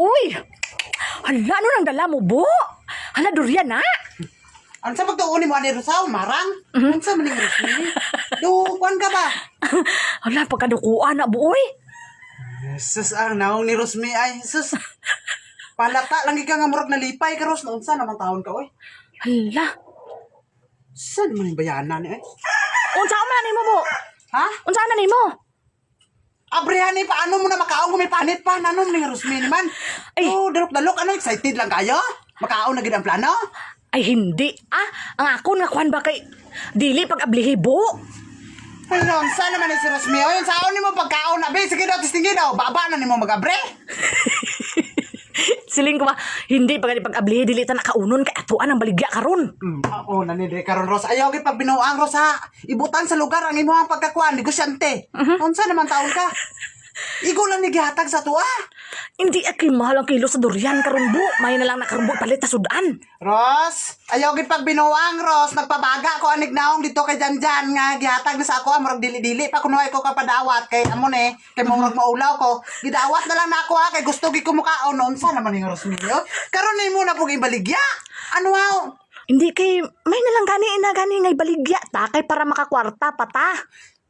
Uy! Hala, ano nang dala mo, bo? Hala, durian na. Ano sa pagtuon mo ani Rosaw, marang? Ano sa maning Rosemary? Do, kuan ka ba? Hala, pagkadukuan na, bo, uy. Jesus, ang naong ni Rosemary ay, Jesus. Palata, lang ika nga murag nalipay ka, Ros. Naunsa naman taon ka, oy. Hala. Saan man yung bayanan, eh? Unsa man ni mo, bo? Ha? Unsa na ni mo? Abrihan ni paano mo na makaon kung may panit pa? Nanom ni Rosemary man. Ay. Oh, dalok-dalok, ano, excited lang kayo? Makaon na gid ang plano? Ay, hindi. Ah, ang ako nga kwan ba kay... Dili pag ablihi, bo. Pero, saan naman ni si Rosemary? O, yun, saan ni mo pagkaon na? Be, sige daw, tistingin daw. Baba na ni mo mag-abre. Siling ko ba, hindi pag pag ablihi, dili ta nakaunon kay atuan ang baligya karon. Hmm, ako nanidre karon Ros. Ayaw gid pag binuang Ros ha. Ibutan sa lugar ang imong pagkakuan, negosyante. Unsa naman taon ka? Igo lang ni gihatag sa tuwa. Hindi aki mahal ang kilo sa durian karon, bo. May na lang nakarumbo palit ta sudan. Ros, ayaw gid pag binuang Ros, nagpabaga ko anig naong dito kay Janjan nga gihatag na sa ako amurag dili-dili pa kuno ko kapadawat kay amon eh, kay murag maulaw ko. Gidawat na lang na ako ha kay gusto gi ko mukaon unsa naman ning Ros niyo. Karon ni mo na pug ibaligya. Ano ha? Hindi kay may na lang gani ina gani ngay baligya ta kay para makakwarta pa ta.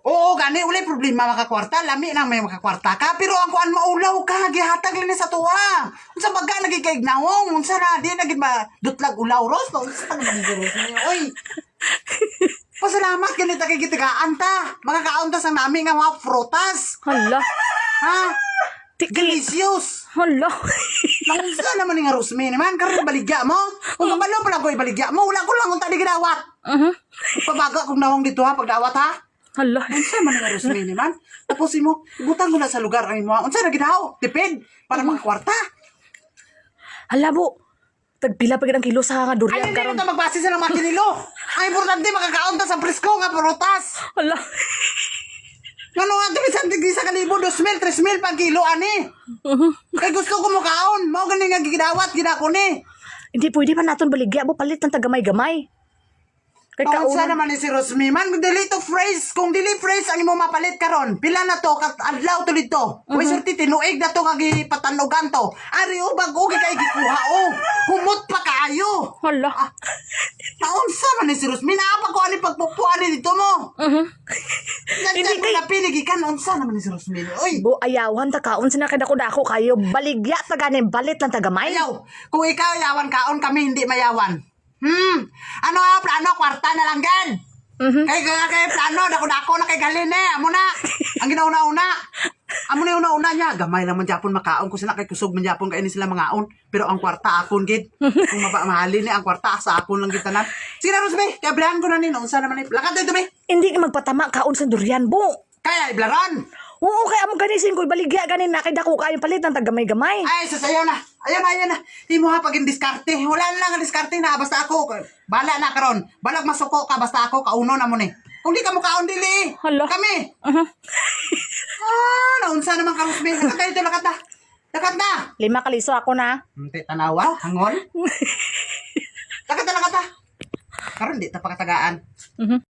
Oo, gani uli problema makakwarta, lami nang may makakwarta ka, pero ang kuan maulaw ka, gihatag lang sa tuwa. Unsa baga nagikaig nawong, unsa na di nagid ma dutlag ulaw ros, no? unsa pa naman ni ros niyo? Oy. Pasalamat ganito kay gitigaan ta. Makakaon ta sa nami nga mga frutas. Hala. Ha? Delicious. Hala. Nangsa naman ni nga Rosmi naman, karon baligya mo. Kung kabalo pala ko ibaligya mo, wala ko lang unta di gidawat. Mhm. Pabaga kung nawong dito ha, pagdawat ha. Hala. Unsa man nga Rosmi naman? Tapos imo, ibutang ko na sa lugar ang imo. Unsa na gidaw? Tipid para mga kwarta. Hala, bo. Tagpila pa ang kilo sa nga Ay, durian hindi karon. na magbase sa mga kinilo. Ay, importante makakaon ta sa presko nga prutas. Hala. Ano nga, tuwi sa tigri sa kalibo, 2,000, 3,000 pang kilo, ani. Kay gusto ko mo kaon. Mao gani nga gidawat, gidako ni. Hindi pwede pa naton baligya bo palit ng tagamay-gamay. Kay Kaunsa kaunon. naman ni si Rosmi. Man dili to phrase. Kung dili phrase ang imo mapalit karon. Pila na to kat adlaw to dito. Uy surti tinuig na to kagi patanugan to. Ari ubag ugi kay gikuha o humot pa kaayo. Hala. Kaunsa man ni si Rosmi. Naapa ko ani pagpupuan ni dito mo. Mhm. Hindi Hindi kay- na pinigikan unsa naman ni si Rosmi. Uy. Bo ayawan ta kaon sina kay dako-dako kayo. Baligya ta ganin balit lang tagamay. ayaw. Kung ikaw yawan kaon kami hindi mayawan. Hmm. Ano nga kwarta na lang gan Mhm. Kay kaya kay plano dako dako na kay galin eh amo na. Ang ginauna-una. Amo na una-una niya gamay lang man Japon makaon ko sila kay kusog man Japon kay ini sila mangaon pero ang kwarta akon gid. Kung mapa mahalin ni ang kwarta sa akon lang gitanan. Sige na Rosbe, kay ko na ni unsa naman ni. Lakad dito be. Hindi ka magpatama kaon sa durian bo. Kaya iblaran. Oo, kay amo ganisin ko baligya ganin na kay dako kayo palit ng tagamay-gamay. Ay, sasayaw na. Ayan na, ayan na. Di mo ha diskarte. Wala na lang ang diskarte na. Basta ako. Bala na karon. Balag masuko ka. Basta ako. Kauno na mo ni. Kung di ka mo kaon dili. Hala. Kami. Mhm. Ah, naunsa naman ka, Rosbe. Lakad ka dito, lakad na. Lakad na. Lima kaliso ako na. Hindi, tanawa. Hangon. lakad na, lakad na. Karon di ta pakatagaan. Mhm.